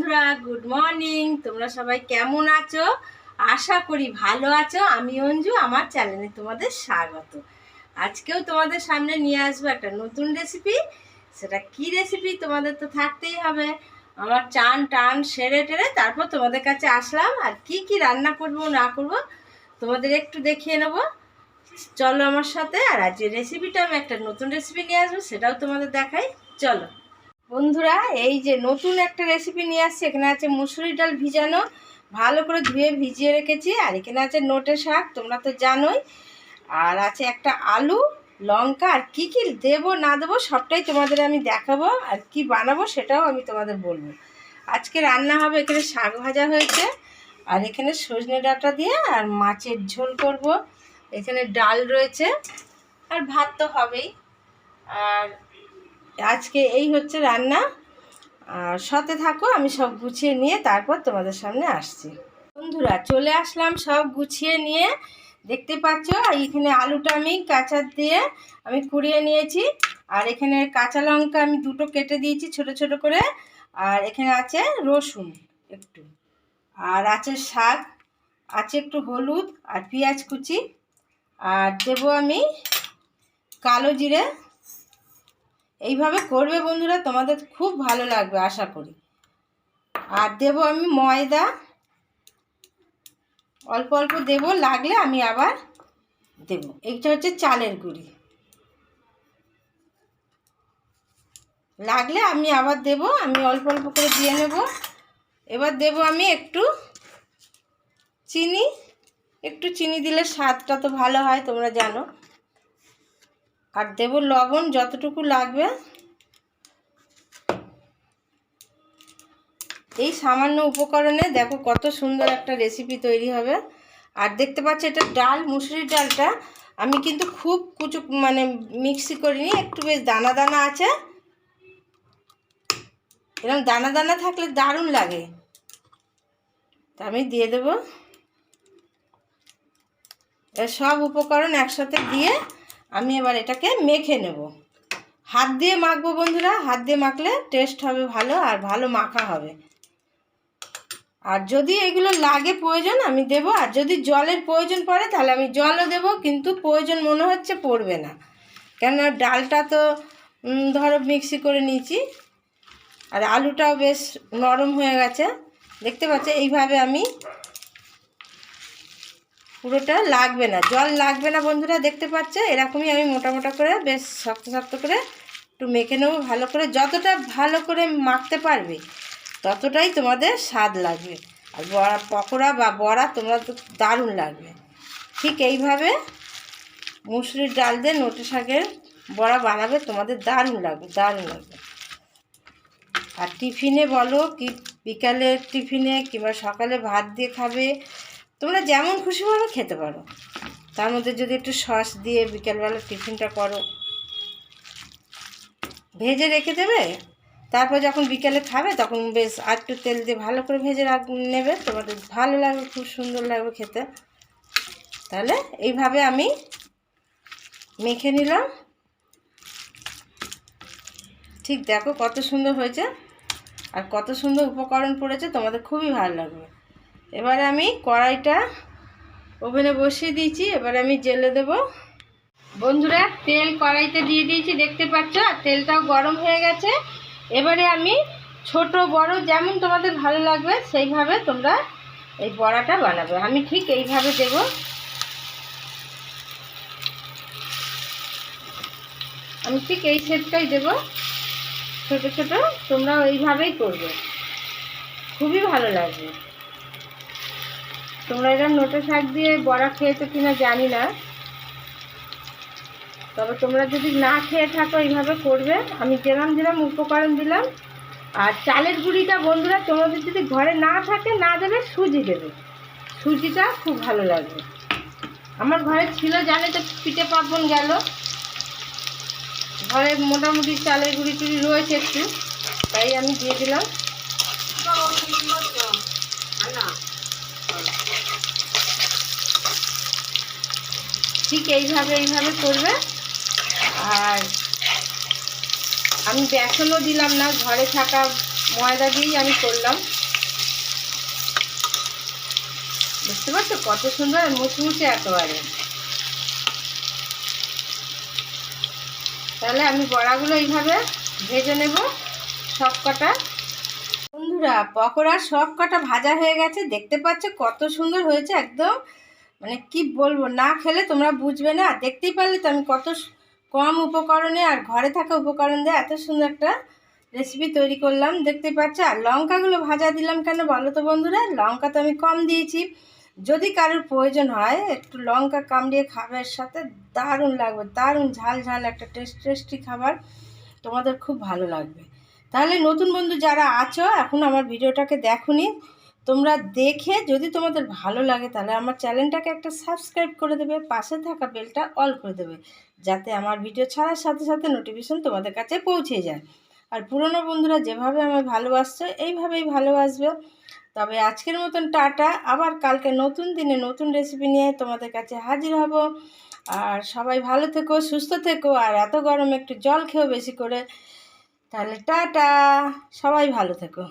বন্ধুরা good morning তোমরা সবাই কেমন আছো? আশা করি ভালো আছো। আমি অঞ্জু, আমার চ্যানেলে তোমাদের স্বাগত। আজকেও তোমাদের সামনে নিয়ে আসব একটা নতুন রেসিপি সেটা কি রেসিপি তোমাদের তো থাকতেই হবে। আমার চান টান সেরে টেরে তারপর তোমাদের কাছে আসলাম। আর কি কি রান্না করব, না করব, তোমাদের একটু দেখিয়ে নেব। চলো আমার সাথে। আর আজকের রেসিপিটা আমি একটা নতুন রেসিপি নিয়ে আসব, সেটাও তোমাদের দেখাই। চলো। বন্ধুরা, এই যে নতুন একটা রেসিপি নিয়ে আসছি। এখানে আছে মুসুরি ডাল ভিজানো। ভালো করে ধুয়ে ভিজিয়ে রেখেছি। আর এখানে আছে নোটে শাক, তোমরা তো জানোই। আর আছে একটা আলু, লঙ্কা, আর কী কী দেবো, না দেবো, সবটাই তোমাদের আমি দেখাবো। আর কি বানাবো, সেটাও আমি তোমাদের বলব। আজকে রান্না হবে, এখানে শাক ভাজা হয়েছে। আর এখানে সজনে ডাঁটা দিয়ে আর মাছের ঝোল করব। এখানে ডাল রয়েছে। আর ভাত তো হবেই। আর আজকে এই হচ্ছে রান্না। আর সাথে থাকো, আমি সব গুছিয়ে নিয়ে তারপর তোমাদের সামনে আসছি। বন্ধুরা, চলে আসলাম সব গুছিয়ে নিয়ে। দেখতে পাচ্ছ এখানে আলুটা আমি কাঁচা দিয়ে আমি কুড়িয়ে নিয়েছি। আর এখানে কাঁচা লঙ্কা আমি দুটো কেটে দিয়েছি ছোট ছোট করে। আর এখানে আছে রসুন একটু। আর আছে শাক, আছে একটু হলুদ আর পেঁয়াজ কুচি। আর দেবো আমি কালো জিরে এইভাবে করবে বন্ধুরা, তোমাদের খুব ভালো লাগবে, আশা করি। আর দেব আমি ময়দা। অল্প অল্প দেব, লাগলে আমি আবার দেব। এইটা হচ্ছে চালের গুঁড়ি। লাগলে আমি আবার দেব, আমি অল্প অল্প করে দিয়ে নেব। এবার দেব আমি একটু চিনি। একটু চিনি দিলে স্বাদটা তো ভালো হয়, তোমরা জানো। আর দেব লবণ যতটুকু লাগবে। এই সামান্য উপকরণে দেখো কত সুন্দর একটা রেসিপি তৈরি হবে। আর দেখতে পাচ্ছি এটা ডাল, মুসুরির ডালটা। আমি কিন্তু খুব কুচু মানে মিক্সি করিনি, একটু বেশ দানা দানা আছে। এরকম দানা দানা থাকলে দারুণ লাগে। তা আমি দিয়ে দেব। সব উপকরণ একসাথে দিয়ে আমি এবার এটাকে মেখে নেব। হাত দিয়ে মাখবো বন্ধুরা, হাত দিয়ে মাখলে টেস্ট হবে ভালো আর ভালো মাখা হবে। আর যদি এগুলো লাগে প্রয়োজন, আমি দেব। আর যদি জলের প্রয়োজন পড়ে, তাহলে আমি জলও দেব, কিন্তু প্রয়োজন মনে হচ্ছে পড়বে না। কেননা ডালটা তো ধরো মিক্সি করে নিয়েছি। আর আলুটাও বেশ নরম হয়ে গেছে। দেখতে পাচ্ছি? এইভাবে আমি পুরোটা লাগবে না। জল লাগবে না বন্ধুরা, দেখতে পাচ্ছে? এরকমই আমি মোটা মোটা করে, বেশ শক্ত শক্ত করে একটু মেখে নেব, ভালো করে যতটা ভালো করে মাখতে পারবে, ততটাই তোমাদের স্বাদ লাগবে। আর বড়া, পকোড়া বা বড়া তোমরা তো দারুণ লাগবে। ঠিক এইভাবে মুসুরির ডাল দিয়ে নোটে শাকের বড়া বানাবে, তোমাদের দারুণ লাগবে দারুণ লাগবে। আর টিফিনে বলো কি, বিকালের টিফিনে কিংবা সকালে ভাত দিয়ে খাবে তোমরা যেমন খুশি খুশিভাবে খেতে পারো। তার মধ্যে যদি একটু সস দিয়ে বিকেলবেলা টিফিনটা করো। ভেজে রেখে দেবে। তারপর যখন বিকেলে খাবে তখন বেশ একটু তেল দিয়ে ভালো করে ভেজে রাখ নেবে। তোমাদের ভালো লাগবে, খুব সুন্দর লাগবে খেতে। তাহলে এইভাবে আমি মেখে নিলাম। ঠিক দেখো কত সুন্দর হয়েছে। আর কত সুন্দর উপকরণ পড়েছে, তোমাদের খুবই ভালো লাগবে। এবারে আমি কড়াইটা ওভেনে বসিয়ে দিয়েছি, এবারে আমি জেলে দেব। বন্ধুরা, তেল কড়াইতে দিয়ে দিয়েছি, দেখতে পাচ্ছ? আর তেলটাও গরম হয়ে গেছে। এবারে আমি ছোট বড় যেমন তোমাদের ভালো লাগবে, সেইভাবে তোমরা এই বড়াটা বানাবে। আমি ঠিক এইভাবে দেব। আমি ঠিক এই সেটটাই দেব। ছোট ছোট তোমরা এইভাবেই করবে। খুবই ভালো লাগবে। তোমরা এরকম নোটে শাক দিয়ে বড়া খেয়েছো কিনা জানি না। তবে তোমরা যদি না খেয়ে থাকো, এইভাবে করবে। আমি যেরম যেরম উপকরণ দিলাম, আর চালের গুঁড়িটা বন্ধুরা তোমাদের যদি ঘরে না থাকে, না দেবে, সুজি দেবে। সুজিটা খুব ভালো লাগবে। আমার ঘরে ছিল জানে তো, পিঠে পার্বণ গেল। ঘরে মোটামুটি চালের গুঁড়ি টুড়ি রয়েছে একটু, তাই আমি দিয়ে দিলাম। ঠিক এইভাবে এইভাবে করবে। আর আমি বেসনও দিলাম না, ঘরে থাকা ময়দা দিয়েই আমি করলাম। বুঝতে পারছ কত সুন্দর মুচমুচে একেবারে। তাহলে আমি বড়াগুলো এইভাবে ভেজে নেব সব কটা বন্ধুরা পকোড়া সব কটা ভাজা হয়ে গেছে। দেখতে পাচ্ছ কত সুন্দর হয়েছে একদম। মানে কি বলব, না খেলে তোমরা বুঝবে না। দেখতেই পারলে তো আমি কত কম উপকরণে আর ঘরে থাকা উপকরণ দিয়ে এত সুন্দর একটা রেসিপি তৈরি করলাম। দেখতে পাচ্ছ, আর লঙ্কাগুলো ভাজা দিলাম কেন বলো তো বন্ধুরা? লঙ্কা তো আমি কম দিয়েছি। যদি কারোর প্রয়োজন হয়, একটু লঙ্কা কামড়িয়ে খাবার সাথে, দারুণ লাগবে, দারুণ ঝাল ঝাল একটা টেস্ট টেস্টি খাবার। তোমাদের খুব ভালো লাগবে। তাহলে নতুন বন্ধু যারা আছো, এখন আমার ভিডিওটাকে দেখোনি তোমরা দেখে যদি তোমাদের ভালো লাগে, তাহলে আমার চ্যানেলটাকে একটা সাবস্ক্রাইব করে দেবে, পাশে থাকা বেলটা অল করে দেবে, যাতে আমার ভিডিও ছাড়ার সাথে সাথে নোটিফিকেশন তোমাদের কাছে পৌঁছে যায়। আর পুরনো বন্ধুরা যেভাবে আমার ভালোবাসছো, এইভাবেই ভালোবাসবে। তবে আজকের মতন টাটা। আবার কালকে নতুন দিনে নতুন রেসিপি নিয়ে তোমাদের কাছে হাজির হব। আর সবাই ভালো থেকো, সুস্থ থেকো, আর এত গরম একটু জল খেও বেশি করে। তাহলে টাটা। সবাই ভালো থেকো।